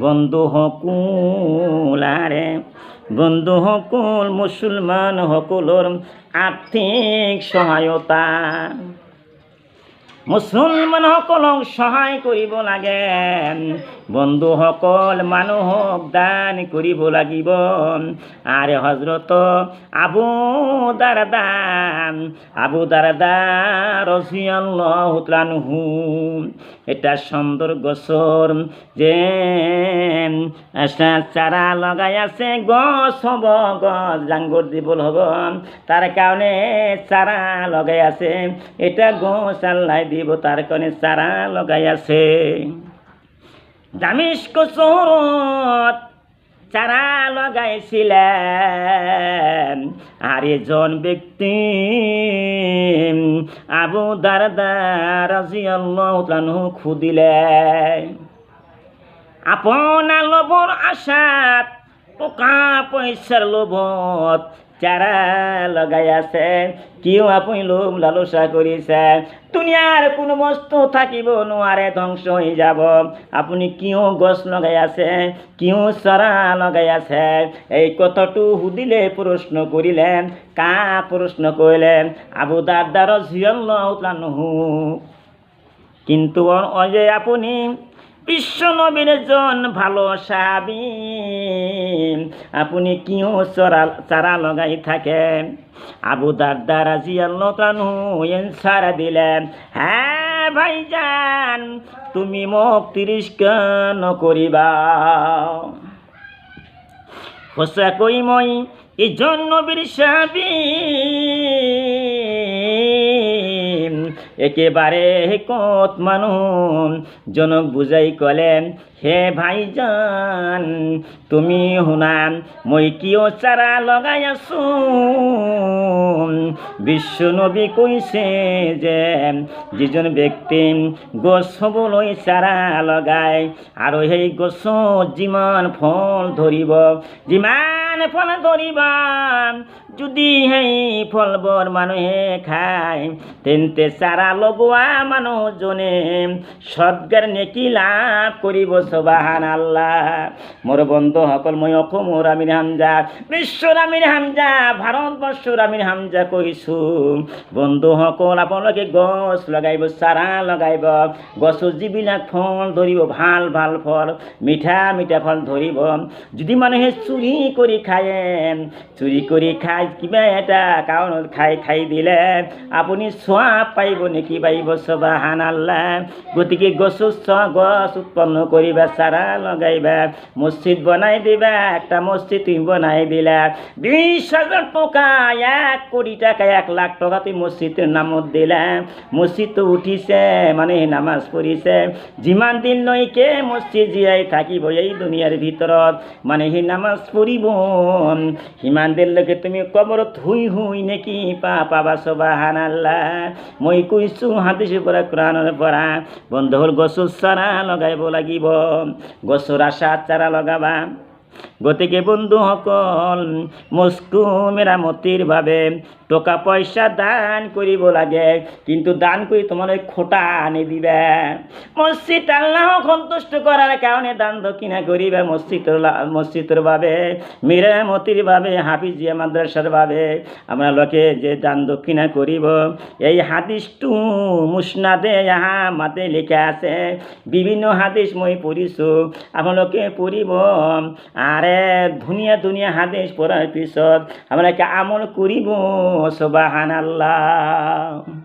বন্ধু হকুল আরে বন্ধু হকুল মুসলমান হকুলোর আর্থিক সহায়তা। মুসলমান সকলক সহায় কৰিব লাগে বন্ধুসকল মানুহক দান কৰিব লাগিব। আৰে হজরত আবু দাৰদা আবু দাৰদা রসিয়াল্লাহ এটা সুন্দর গছর যে চারা লগাই আছে, গছ হ'ব, গছ ডাঙৰ দিবল হ'ব। তাৰ কাৰণে চারা লগাই আছে, এটা গছ আল্লাহ দিব, তার কারণে চারা লগাই আছে। দামিষ্ক চহরত চারা লগাইছিলেন। আর এজন ব্যক্তি আবু দারদা রাজিয়াল্লাহু তাআলা খুদিলেন। আপোনাৰ লোভৰ আশাত, টকা পইচাৰ লোভত চারা আছে কিয় আপুনি লোভ লালসা কৰিছে দুনিয়াৰ কোনো বস্তু থাকিব নোৱাৰে ধ্বংস হৈ যাব। আপুনি কিয় গছ লগাই আছে কিয় চৰা লগাই আছে এই কথাটো সুধিলে প্ৰশ্ন কৰিলে কা প্ৰশ্ন কৰিলে আবু দাদাৰ জিয়ল নহু কিন্তু অজয় আপুনি বিশ্ব নবীর জন ভালো সাবি আপনি কিয় চরা চারা লগাই থাকেন? আবু দারদা রাজি আল্লাহ সারা দিলেন হ্যাঁ ভাইজান, তুমি মোক তিরস্কার নকরিবা সঁচাকৈ মই ইজন নবীর সাবি একেবারে কত মানুষ জনক বুঝাই কলেন, হে ভাইজান, তুমি শুনান মই কিয় চাৰা লগাই আছো বিশ্ব নবী কৈছে যে, যিজন ব্যক্তি গছ হ'বলৈ চাৰা লগায় আৰু সেই গছত যিমান ফল ধৰিব, যিমান ফল ধৰিব যদি সেই ফলবোৰ মানুহে খায়, তেন্তে চাৰা লগোৱা মানুহজনে সদগাৰ নেকি লাভ কৰিব চবাহান আল্লাহ মোৰ বন্ধুসকল মই অসমৰ আমিৰ হামজা বিশ্বৰ আমিৰ হামজা ভাৰতবৰ্ষৰ আমিৰ হামজা কৈছোঁ বন্ধুসকল আপোনালোকে গছ লগাইব চাৰা লগাইব গছত যিবিলাক ফল ধৰিব ভালো ভালো ফল, মিঠা মিঠা ফল ধৰিব যদি মানুহে চুৰি কৰি খায় চুৰি কৰি খাই কিবা এটা কাৰণত খাই খাই দিলে। আপুনি চোৱা পাৰিব নেকি পাৰিব চবা হান আল্লাহ গতিকে গছ গছ উৎপন্ন কৰিবা, চাৰা লগাইবা। মছজিদ বনাই দিবা, একটা মছজিদ তুমি বনাই দিলা। বিশ হাজার টাকা, এক কোটি টাকা, এক লাখ টাকা তুমি মছজিদের নামত দিলা। মছজিদটো উঠিছে মানে নামাজ পঢ়িছে। যিমান দিন লৈকে মছজিদ জীয়াই থাকিব এই দুনিয়াৰ ভিতৰত মানে সেই নামাজ পঢ়িব। সিমান দিনলৈকে তুমি কবৰত হুই হুই নেকি পা পাবা চবা হান আল্লাহ মই কুইছু হাদিসে পৰা কোৰাণৰ পৰা বন্ধ হ'ল গছৰ চাৰা লগাইব লাগিব, গছৰ আশা চাৰা লগাবা। গতিকে বন্ধুসকল, মস্কু মেৰামতিৰ বাবে টকা পইচা দান কৰিব লাগে, কিন্তু দান কৰি তোমালোকে খোটা নিদিবা মছজিদ আল্লাহক সন্তুষ্ট কৰাৰ কাৰণে দান দক্ষিণা কৰিবা মছজিদৰ মছজিদৰ বাবে, মেৰামতিৰ বাবে, হাফিজিয়া মাদ্ৰাছাৰ বাবে। আপোনালোকে যে দান দক্ষিণা কৰিব, এই হাদিছটো মুছনাদে আহা মাতে লিখা আছে। বিভিন্ন হাদিছ মই পঢ়িছোঁ। আপোনালোকে পঢ়িব আৰে ধুনীয়া ধুনীয়া হাদিছ পড়ার পিছত আপোনালোকে আমল করিব সবাহান আল্লাহ